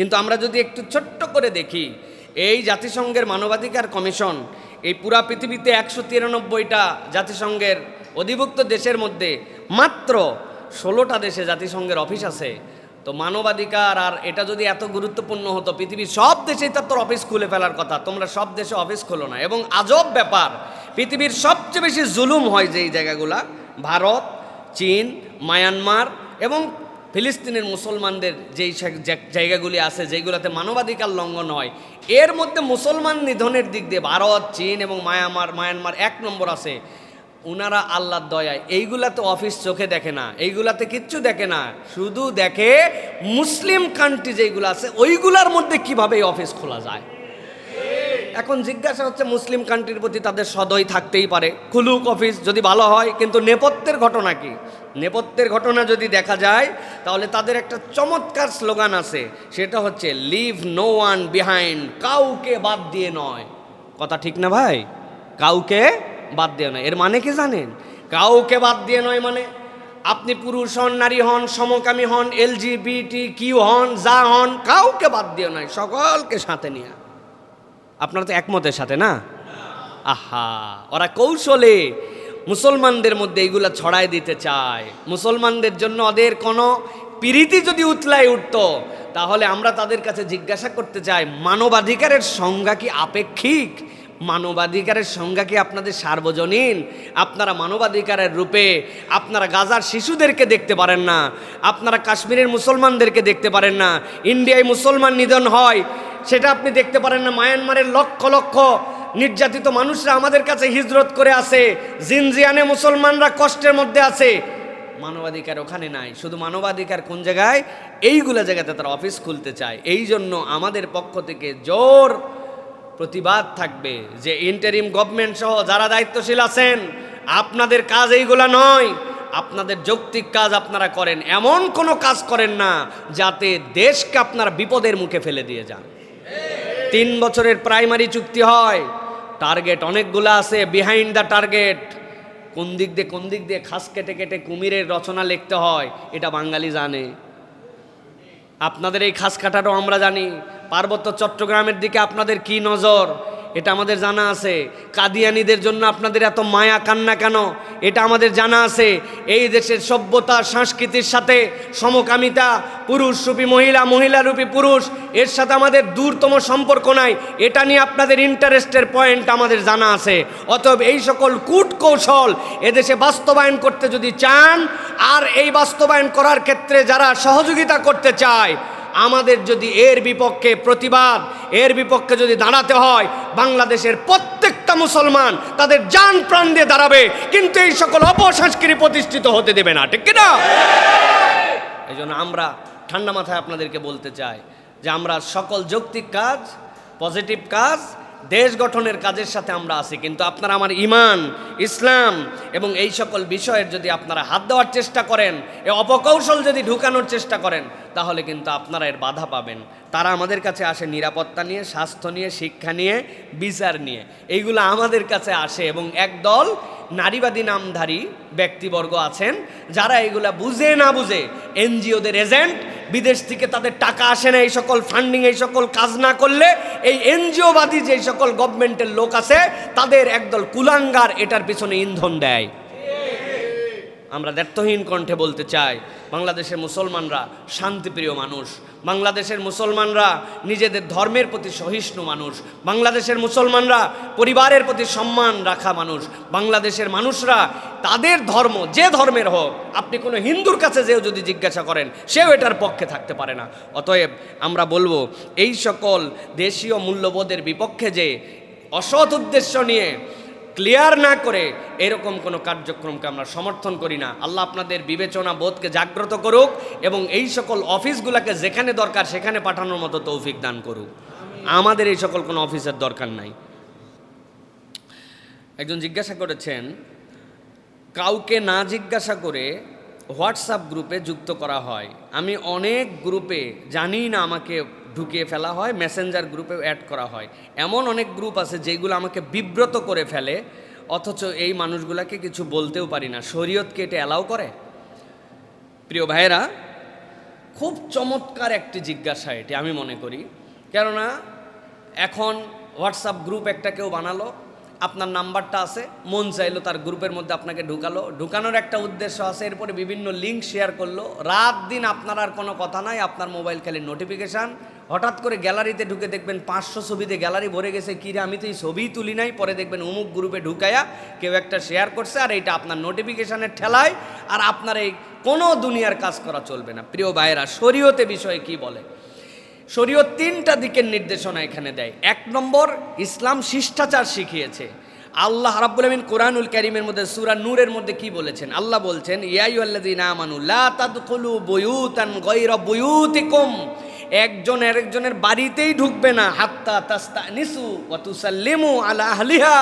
কিন্তু আমরা যদি একটু ছোট্ট করে দেখি, এই জাতিসংঘের মানবাধিকার কমিশন এই পুরা পৃথিবীতে একশো তিরানব্বইটা জাতিসংঘের অধিভুক্ত দেশের মধ্যে মাত্র ষোলোটা দেশে জাতিসংঘের অফিস আছে। তো মানবাধিকার আর এটা যদি এত গুরুত্বপূর্ণ হতো, পৃথিবীর সব দেশেই তার তোর অফিস খুলে ফেলার কথা, তোমরা সব দেশে অফিস খোলো না। এবং আজব ব্যাপার, পৃথিবীর সবচেয়ে বেশি জুলুম হয় যেই জায়গাগুলা, ভারত, চীন, মায়ানমার এবং ফিলিস্তিনের মুসলমানদের যেই জায়গাগুলি আছে যেগুলোতে মানবাধিকার লঙ্ঘন হয়, এর মধ্যে মুসলমান নিধনের দিক দিয়ে ভারত, চীন এবং মায়ানমার মায়ানমার এক নম্বর আছে। উনারা আল্লাহর দয়ায়। এইগুলাতে অফিস চোখে দেখে না, এইগুলাতে কিচ্ছু দেখে না। শুধু দেখে মুসলিম কান্ট্রি যেইগুলো আছে, ওইগুলার মধ্যে কীভাবে অফিস খোলা যায়? এখন জিজ্ঞাসা হচ্ছে মুসলিম কান্ট্রির প্রতি তাদের সদয় থাকতেই পারে। খুলুক অফিস যদি ভালো হয়, কিন্তু নেপথ্যের ঘটনা কি? নেপথ্যের ঘটনা যদি দেখা যায়, তাহলে তাদের একটা চমৎকার স্লোগান আছে। সেটা হচ্ছে লিভ নো ওয়ান বিহাইন্ড কাউকে বাদ দিয়ে নয়। কথা ঠিক না ভাই? কাউকে বাদ দিয়ে নয়। এর মানে কি জানেন? কাউকে বাদ দিয়ে নয় মানে আপনি পুরুষ হন, নারী হন, সমকামী হন এলজিবিটি কিউ হন, যা হন, কাউকে বাদ দিয়ে নয়, সকলকে সাথে নিয়ে। আপনারা তো একমতের সাথে, না? আহা, ওরা কৌশলে মুসলমানদের মধ্যে এইগুলা ছড়ায় দিতে চায়। মুসলমানদের জন্য ওদের কোনো পিরিতি যদি উতলায় উঠত, তাহলে আমরা তাদের কাছে জিজ্ঞাসা করতে চাই, মানবাধিকারের সংজ্ঞা কি আপেক্ষিক? মানবাধিকারের সংজ্ঞা কি আপনাদের সার্বজনীন? আপনারা মানবাধিকারের রূপে আপনারা গাজার শিশুদেরকে দেখতে পারেন না, আপনারা কাশ্মীরের মুসলমানদেরকে দেখতে পারেন না, ইন্ডিয়ায় মুসলমান নিধন হয়, সেটা আপনি দেখতে পারেন না, মায়ানমারের লক্ষ লক্ষ নির্যাতিত মানুষরা আমাদের কাছে হিজরত করে আছে জিনজিয়ানে মুসলমানরা কষ্টের মধ্যে আছে। মানবাধিকার ওখানে নাই, শুধু মানবাধিকার কোন জায়গায়? এইগুলো জায়গাতে তারা অফিস খুলতে চায়। এই জন্য আমাদের পক্ষ থেকে জোর প্রতিবাদ থাকবে যে ইন্টারিম গভর্নমেন্ট সহ যারা দায়িত্বশীল আছেন, আপনাদের কাজ এইগুলা নয়। আপনাদের যৌক্তিক কাজ আপনারা করেন। এমন কোনো কাজ করেন না যাতে দেশকে আপনারা বিপদের মুখে ফেলে দিয়ে যান। তিন বছরের প্রাইমারি চুক্তি হয়। টার্গেট অনেকগুলো আছে বিহাইন্ড দ্য টার্গেট কোন দিক দিয়ে, কোন দিক দিয়ে খাস কেটে কেটে কুমিরের রচনা লিখতে হয়, এটা বাঙালি জানে। আপনাদের এই খাস কাটাটাও আমরা জানি। পার্বত্য চট্টগ্রামের দিকে আপনাদের কি নজর? এটা আমাদের জানা আছে। কাদিয়ানিদের জন্য আপনাদের এত মায়া কান্না কেন? এটা আমাদের জানা আছে। এই দেশের সভ্যতা, সংস্কৃতির সাথে সমকামিতা, পুরুষ রূপী মহিলা মহিলা রূপী পুরুষ, এর সাথে আমাদের দূরতম সম্পর্ক নাই। এটা নিয়ে আপনাদের ইন্টারেস্টের পয়েন্ট আমাদের জানা আছে। অতএব এই সকল কূট কৌশল এদেশে বাস্তবায়ন করতে যদি চান, আর এই বাস্তবায়ন করার ক্ষেত্রে যারা সহযোগিতা করতে চায় আমাদের যদি এর বিপক্ষে প্রতিবাদ, এর বিপক্ষে যদি দাঁড়াতে হয়, বাংলাদেশের প্রত্যেকটা মুসলমান তাদের যান প্রাণ দিয়ে দাঁড়াবে, কিন্তু এই সকল অপসংস্কৃতি প্রতিষ্ঠিত হতে দেবে না, ঠিক কিনা? এই জন্য আমরা ঠান্ডা মাথায় আপনাদেরকে বলতে চাই যে আমরা সকল যৌক্তিক কাজ পজিটিভ কাজ দেশ গঠনের কাজের সাথে আমরা আছি, কিন্তু আপনারা আমার ইমান, ইসলাম এবং এই সকল বিষয়ের যদি আপনারা হাত দেওয়ার চেষ্টা করেন, এ অপকৌশল যদি ঢুকানোর চেষ্টা করেন, তাহলে কিন্তু আপনারা এর বাধা পাবেন। তারা আমাদের কাছে আসে নিরাপত্তা নিয়ে, স্বাস্থ্য নিয়ে, শিক্ষা নিয়ে, বিচার নিয়ে। এইগুলো আমাদের কাছে আসে এবং একদল নারীবাদী নামধারী ব্যক্তিবর্গ আছেন, যারা এগুলা বুঝে না বুঝে এনজিওদের এজেন্ট বিদেশ থেকে তাদের টাকা আসে না এই সকল ফান্ডিং এই সকল কাজ না করলে, এই এনজিওবাদী যে সকল গভর্নমেন্টের লোক আছে, তাদের একদল কুলাঙ্গার এটার পিছনে ইন্ধন দেয়। আমরা দ্ব্যর্থহীন কণ্ঠে বলতে চাই, বাংলাদেশের মুসলমানরা শান্তিপ্রিয় মানুষ, বাংলাদেশের মুসলমানরা নিজেদের ধর্মের প্রতি সহিষ্ণু মানুষ, বাংলাদেশের মুসলমানরা পরিবারের প্রতি সম্মান রাখা মানুষ, বাংলাদেশের মানুষরা তাদের ধর্ম যে ধর্মের হোক, আপনি কোনো হিন্দুর কাছে যেও যদি জিজ্ঞাসা করেন, সেও এটার পক্ষে থাকতে পারে না। অতএব আমরা বলব, এই সকল দেশীয় মূল্যবোধের বিপক্ষে যে অসৎ উদ্দেশ্য নিয়ে ক্লিয়ার না করে এরকম কোনো কার্যক্রমকে আমরা সমর্থন করি না। আল্লাহ আপনাদের বিবেচনা বোধকে জাগ্রত করুক এবং এই সকল অফিসগুলোকে যেখানে দরকার সেখানে পাঠানোর মতো তৌফিক দান করুক। আমাদের এই সকল কোনো অফিসের দরকার নাই। একজন জিজ্ঞাসা করেছেন, কাউকে না জিজ্ঞাসা করে হোয়াটসঅ্যাপ গ্রুপে যুক্ত করা হয়। আমি অনেক গ্রুপে জানি না আমাকে ঢুকিয়ে ফেলা হয় মেসেঞ্জার গ্রুপে অ্যাড করা হয়। এমন অনেক গ্রুপ আছে যেগুলো আমাকে বিব্রত করে ফেলে, অথচ এই মানুষগুলোকে কিছু বলতেও পারি না। শরীয়তকে এটা অ্যালাউ করে? প্রিয় ভাইয়েরা, খুব চমৎকার একটি জিজ্ঞাসা এটি, আমি মনে করি। কেননা, এখন হোয়াটসঅ্যাপ গ্রুপ একটা কেউ বানালো, আপনার নাম্বারটা আছে, মন চাইলো তার গ্রুপের মধ্যে আপনাকে ঢুকালো। ঢুকানোর একটা উদ্দেশ্য আছে, এরপরে বিভিন্ন লিঙ্ক শেয়ার করল। রাত দিন আপনার আর কোনো কথা নাই, আপনার মোবাইল খালি নোটিফিকেশান হঠাৎ করে গ্যালারিতে ঢুকে দেখবেন পাঁচশো ছবিতে গ্যালারি ভরে গেছে। কিরে আমি তো এই ছবিই তুলি নাই। পরে দেখবেন অমুক গ্রুপে ঢুকায়া কেউ একটা শেয়ার করছে আর এইটা আপনার নোটিফিকেশানের ঠেলায় আর আপনার এই কোনো দুনিয়ার কাজ করা চলবে না। প্রিয় ভাইয়েরা, শরীয়তে বিষয়ে কি বলে? শরীয়ত তিনটা দিকের নির্দেশনা এখানে দেয়। এক নম্বর, ইসলাম শিষ্টাচার শিখিয়েছে। আল্লাহ রাব্বুল আমিন কোরআনুল কারীমের মধ্যে, সূরা নূরের মধ্যে কি বলেছেন? আল্লাহ বলছেন ইয়াইয়ুল্লাযিনা আমানু, লা তাদখুলু বুয়ুতান গায়রা বুয়ুতিকুম। একজন আরেকজনের বাড়িতেই ঢুকবে না। হাত্তা তাস্তা নিসু তুসাল্লিমু আলা আহলিহা।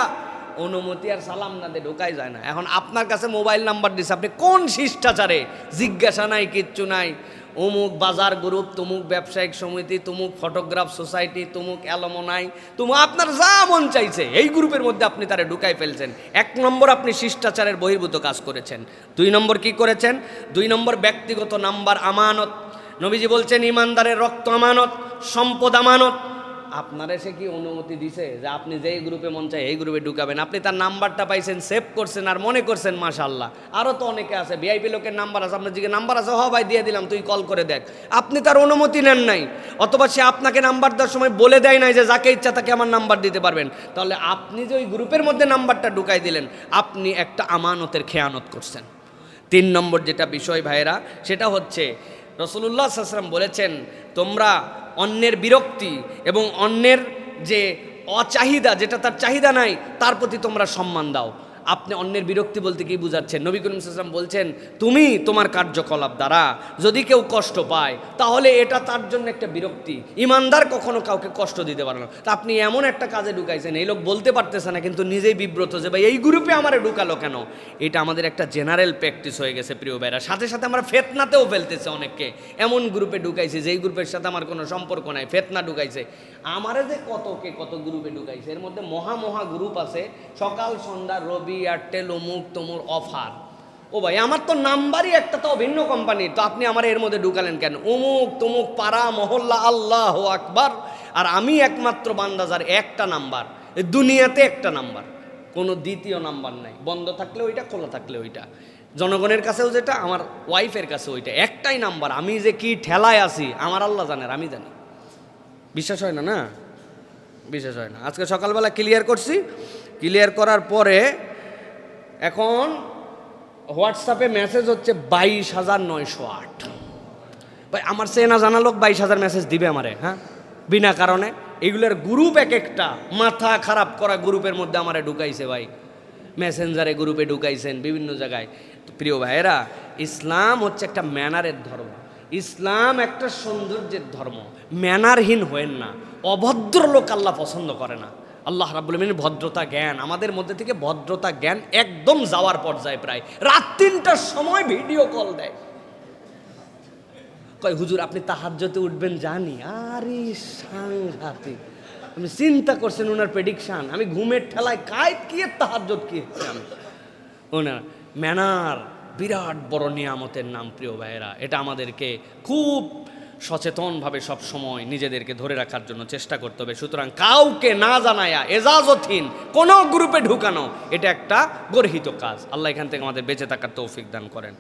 অনুমতি আর সালাম না দিয়ে ঢোকাই যায় না। এখন আপনার কাছে মোবাইল নাম্বার দিছে, আপনি কোন শিষ্টাচারে? জিজ্ঞাসা নাই, কিচ্ছু নাই। অমুক বাজার গ্রুপ, তুমুক ব্যবসায়িক সমিতি, তুমুক ফটোগ্রাফ সোসাইটি, তুমুক অ্যালমোনাই, তুমুক আপনার যা মন চাইছে, এই গ্রুপের মধ্যে আপনি তারে ঢুকাই ফেলছেন। এক নম্বর আপনি শিষ্টাচারের বহির্ভূত কাজ করেছেন। দুই নম্বর কি করেছেন? দুই নম্বর ব্যক্তিগত নাম্বার, আমানত নবীজি বলছেন, ইমানদারের রক্ত আমানত, সম্পদ আমানত। আপনার এসে কি অনুমতি দিছে যে আপনি যেই গ্রুপে মন চায় এই গ্রুপে ঢুকাবেন? আপনি তার নাম্বারটা পাইছেন, সেভ করছেন আর মনে করছেন মাশাল্লাহ আরও তো অনেকে আছে ভিআইপি লোকের নাম্বার আছে, আপনার দিকে নাম্বার আছে, হ ভাই, দিয়ে দিলাম, তুই কল করে দেখ। আপনি তার অনুমতি নেন নাই, অথবা সে আপনাকে নাম্বার দেওয়ার সময় বলে দেয় নাই যে যাকে ইচ্ছা তাকে আমার নাম্বার দিতে পারবেন। তাহলে আপনি যে ওই গ্রুপের মধ্যে নাম্বারটা ঢুকাই দিলেন, আপনি একটা আমানতের খেয়ানত করছেন। তিন নম্বর যেটা বিষয় ভাইয়েরা, সেটা হচ্ছে রসুল্লাহ সাল্লাম বলেছেন, তোমরা অন্যের বিরক্তি এবং অন্যের যে অচাহিদা, যেটা তার চাহিদা নাই, তার প্রতি তোমরা সম্মান দাও। আপনি অন্যের বিরক্তি বলতে কি বুঝাচ্ছেন। নবী করিম সাল্লাম বলছেন, তুমি তোমার কার্যকলাপ দ্বারা যদি কেউ কষ্ট পায়, তাহলে এটা তার জন্য একটা বিরক্তি। ইমানদার কখনো কাউকে কষ্ট দিতে পারে না। তা আপনি এমন একটা কাজে ঢুকাইছেন, এই লোক বলতে পারতেছে না, কিন্তু নিজেই বিব্রত যে, ভাই, এই গ্রুপে আমারে ঢুকালো কেন? এটা আমাদের একটা জেনারেল প্র্যাকটিস হয়ে গেছে, প্রিয় ভাইরা। সাথে সাথে আমরা ফেতনাতেও ফেলতেছে অনেককে। এমন গ্রুপে ঢুকাইছে, যেই গ্রুপের সাথে আমার কোনো সম্পর্ক নাই, ফেতনা ঢুকাইছে। আমারে যে কতকে কত গ্রুপে ঢুকাইছে, এর মধ্যে মহা মহা গ্রুপ আছে। সকাল, সন্ধ্যা, রবি এয়ারটেল অমুক তমুর অফার ও ভাই, আমার তো নাম্বারই একটা তো ভিন্ন কোম্পানির তো আপনি আমার এর মধ্যে ঢুকালেন কেন? অমুক তমুক পাড়া, মহল্লা, আল্লাহ আকবার। আর আমি একমাত্র বান্দাজার একটা নাম্বার। দুনিয়াতে একটা নাম্বার। কোনো দ্বিতীয় নাম্বার নাই। বন্ধ থাকলে ওইটা, খোলা থাকলে ওইটা। জনগণের কাছেও যেটা, আমার ওয়াইফের কাছে ওইটা। একটাই নাম্বার। আমি যে কি ঠেলায় আছি, আমার আল্লাহ জানে আমি জানি। বিশ্বাস হয় না না? বিশ্বাস হয় না। আজকে সকালবেলা ক্লিয়ার করছি। ক্লিয়ার করার পরে এখন হোয়াটসঅ্যাপে মেসেজ হচ্ছে বাইশ হাজার নয়শো আট। ভাই, আমার চেনা জানা লোক বাইশ হাজার মেসেজ দিবে আমারে হ্যাঁ? বিনা কারণে। এগুলোর গ্রুপ এক একটা, মাথা খারাপ করা গ্রুপের মধ্যে আমারে ঢুকাইছে ভাই। মেসেঞ্জারে গ্রুপে ঢুকাইছেন বিভিন্ন জায়গায়। প্রিয় ভাইয়েরা, ইসলাম হচ্ছে একটা ম্যানারের ধর্ম। ইসলাম একটা সৌন্দর্যের ধর্ম। ম্যানারহীন হয়েন না। অভদ্র লোক আল্লাহ পছন্দ করে না। আল্লাহ রাবুল আলমিনের ভদ্রতা, জ্ঞান। আমাদের মধ্যে থেকে ভদ্রতা, জ্ঞান একদম যাওয়ার পর্যায়ে প্রায়। রাত তিনটার সময় ভিডিও কল দেয়। কয়, হুজুর, আপনি তাহাজ্জতে উঠবেন জানি? আরে সাংঘাতিক। আপনি চিন্তা করছেন ওনার প্রেডিকশান আমি ঘুমের ঠেলায় কায়ত কি তাহাজ্জত কি ওনার ম্যানার, বিরাট বড় নিয়ামতের নাম, প্রিয় ভাইয়েরা। এটা আমাদেরকে খুব সচেতনভাবে সব সময় নিজেদেরকে ধরে রাখার জন্য চেষ্টা করতে হবে। সুতরাং কাউকে না জানায়া এজাজতহীন কোনো গ্রুপে ঢুকানো, এটা একটা গর্হিত কাজ। আল্লাহ এখান থেকে আমাদের বেঁচে থাকার তৌফিক দান করেন।